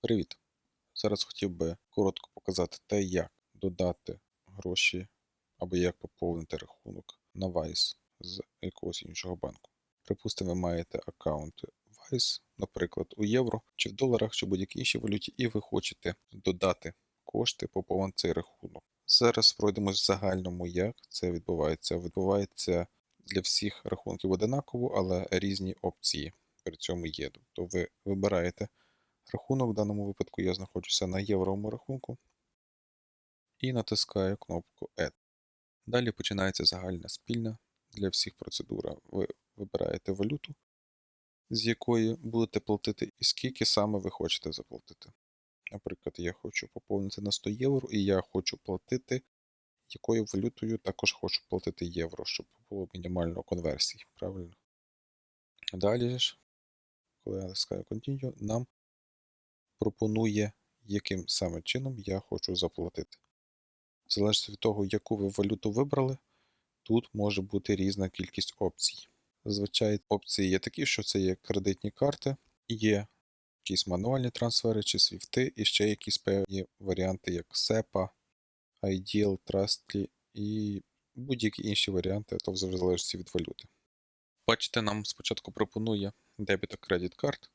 Привіт! Зараз хотів би коротко показати те, як додати гроші або як поповнити рахунок на Wise з якогось іншого банку. Припустимо, ви маєте аккаунт Wise, наприклад, у євро чи в доларах, чи будь-якій іншій валюті, і ви хочете додати кошти, поповнити цей рахунок. Зараз пройдемось в загальному, як це відбувається. Відбувається для всіх рахунків одинаково, але різні опції при цьому є. Тобто ви вибираєте рахунок. В даному випадку я знаходжуся на євровому рахунку і натискаю кнопку Add. Далі починається загальна спільна для всіх процедура. Ви вибираєте валюту, з якої будете платити, і скільки саме ви хочете заплатити. Наприклад, я хочу поповнити на 100 євро, і я хочу платити, якою валютою також хочу платити євро, щоб було мінімально конверсій. Правильно? Далі ж, коли я натискаю Continue, нам пропонує, яким саме чином я хочу заплатити. В залежності від того, яку ви валюту вибрали, тут може бути різна кількість опцій. Зазвичай опції є такі, що це є кредитні карти, є якісь мануальні трансфери чи свіфти, і ще якісь певні варіанти, як SEPA, Ideal, Trustly і будь-які інші варіанти, то в залежності від валюти. Бачите, нам спочатку пропонує дебіт кредит карт.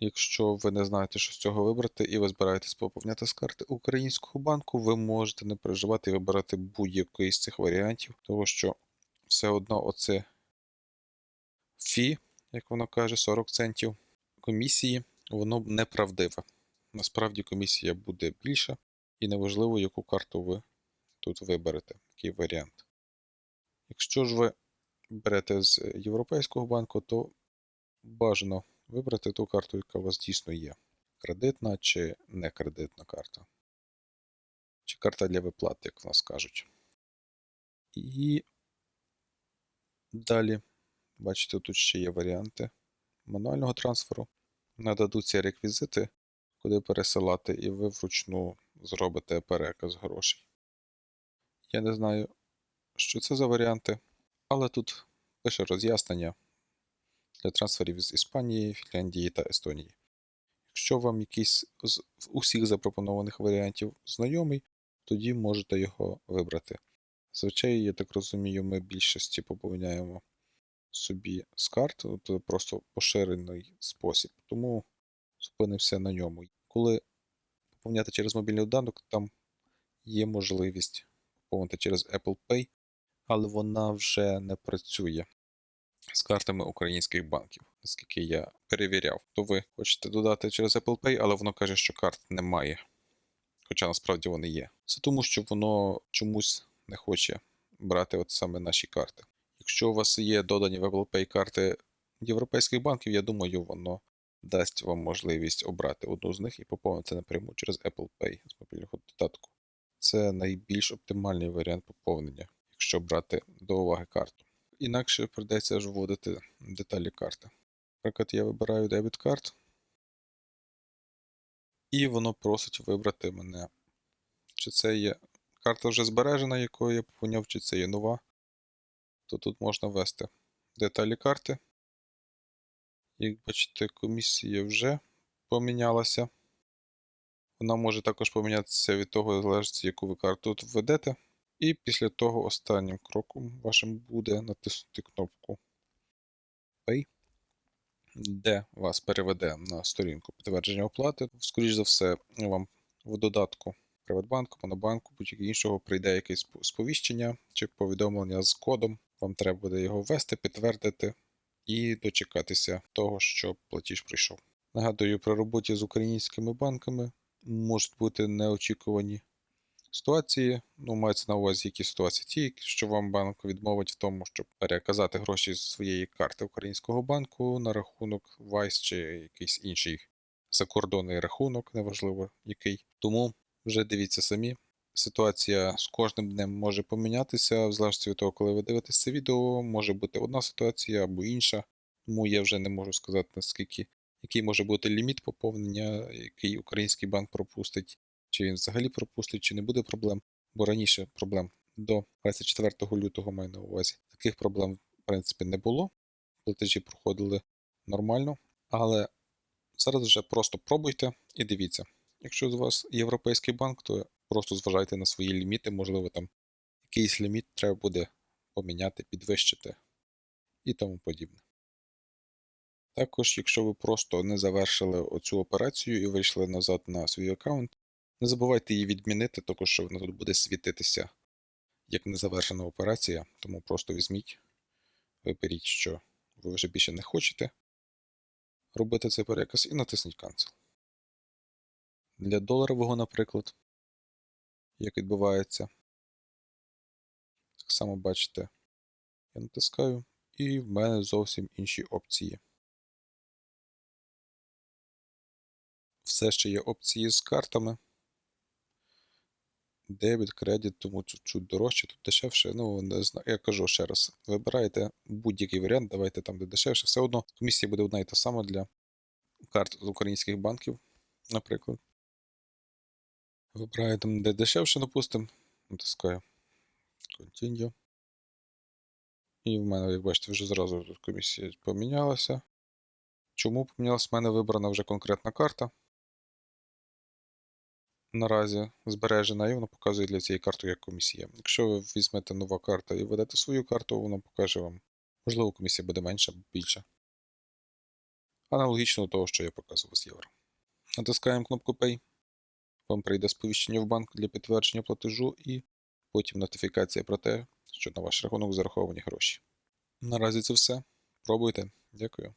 Якщо ви не знаєте, що з цього вибрати, і ви збираєтесь поповняти з карти українського банку, ви можете не переживати і вибирати будь-який з цих варіантів, тому що все одно оце фі, як воно каже, 40 центів комісії, воно неправдиве. Насправді комісія буде більша, і неважливо, яку карту ви тут виберете, який варіант. Якщо ж ви берете з Європейського банку, то бажано вибрати ту карту, яка у вас дійсно є. Кредитна чи не кредитна карта. Чи карта для виплат, як в нас кажуть. І далі, бачите, тут ще є варіанти мануального трансферу. Нададуться реквізити, куди пересилати, і ви вручну зробите переказ грошей. Я не знаю, що це за варіанти, але тут пише роз'яснення для трансферів з Іспанії, Фінляндії та Естонії. Якщо вам якийсь з усіх запропонованих варіантів знайомий, тоді можете його вибрати. Звичайно, я так розумію, ми більшості поповняємо собі з карт, це просто поширений спосіб, тому зупинився на ньому. Коли поповняти через мобільний додаток, там є можливість поповнити через Apple Pay, але вона вже не працює з картами українських банків, наскільки я перевіряв. То ви хочете додати через Apple Pay, але воно каже, що карт немає. Хоча насправді вони є. Це тому, що воно чомусь не хоче брати от саме наші карти. Якщо у вас є додані в Apple Pay карти європейських банків, я думаю, воно дасть вам можливість обрати одну з них і поповнити напряму через Apple Pay з мобільного додатку. Це найбільш оптимальний варіант поповнення, якщо брати до уваги карту. Інакше придеться ж вводити деталі карти. Наприклад, я вибираю дебіт карт, і воно просить вибрати мене, чи це є карта вже збережена, якою я поповняв, чи це є нова. То тут можна ввести деталі карти. Як бачите, комісія вже помінялася. Вона може також помінятися від того, залежить, яку ви карту тут введете. І після того останнім кроком вашим буде натиснути кнопку Pay, де вас переведе на сторінку підтвердження оплати. Скоріше за все, вам в додатку Приватбанку, Монобанку, будь-якого іншого прийде якесь сповіщення чи повідомлення з кодом. Вам треба буде його ввести, підтвердити і дочекатися того, що платіж прийшов. Нагадую, при роботі з українськими банками можуть бути неочікувані ситуації. Ну, мається на увазі які ситуації ті, що вам банк відмовить в тому, щоб переказати гроші з своєї карти українського банку на рахунок Vice чи якийсь інший закордонний рахунок, неважливо який. Тому вже дивіться самі. Ситуація з кожним днем може помінятися, в залежності від того, коли ви дивитесь це відео, може бути одна ситуація або інша. Тому я вже не можу сказати, наскільки який може бути ліміт поповнення, який український банк пропустить, чи він взагалі пропустить, чи не буде проблем. Бо раніше проблем до 24 лютого маю на увазі. Таких проблем, в принципі, не було. Платежі проходили нормально, але Зараз вже просто пробуйте і дивіться. Якщо у вас європейський банк, то просто зважайте на свої ліміти, можливо, там якийсь ліміт треба буде поміняти, підвищити і тому подібне. Також, якщо ви просто не завершили оцю операцію і вийшли назад на свій аккаунт, не забувайте її відмінити, також що вона тут буде світитися як незавершена операція, тому просто візьміть, виберіть, що ви вже більше не хочете робити цей переказ і натисніть Cancel. Для доларового, наприклад, як відбувається, так само бачите, я натискаю, і в мене зовсім інші опції. Все ще є опції з картами. Дебіт, кредит, тому чуть-чуть дорожче, тут дешевше. Ну, не знаю, я кажу ще раз, вибирайте будь-який варіант, давайте там, де дешевше. Все одно комісія буде одна і та сама для карт з українських банків, наприклад. Вибираю там, де дешевше, допустимо, натискаю Continue. І в мене, як бачите, вже зразу комісія помінялася. Чому помінялася? В мене вибрана вже конкретна карта. Наразі збережена, і воно показує для цієї карти як комісія. Якщо ви візьмете нова карта і введете свою карту, воно покаже вам. Можливо, комісія буде менша або більша. Аналогічно до того, що я показував з євро. Натискаємо кнопку Pay. Вам прийде сповіщення в банк для підтвердження платежу і потім нотифікація про те, що на ваш рахунок зараховані гроші. Наразі це все. Пробуйте. Дякую.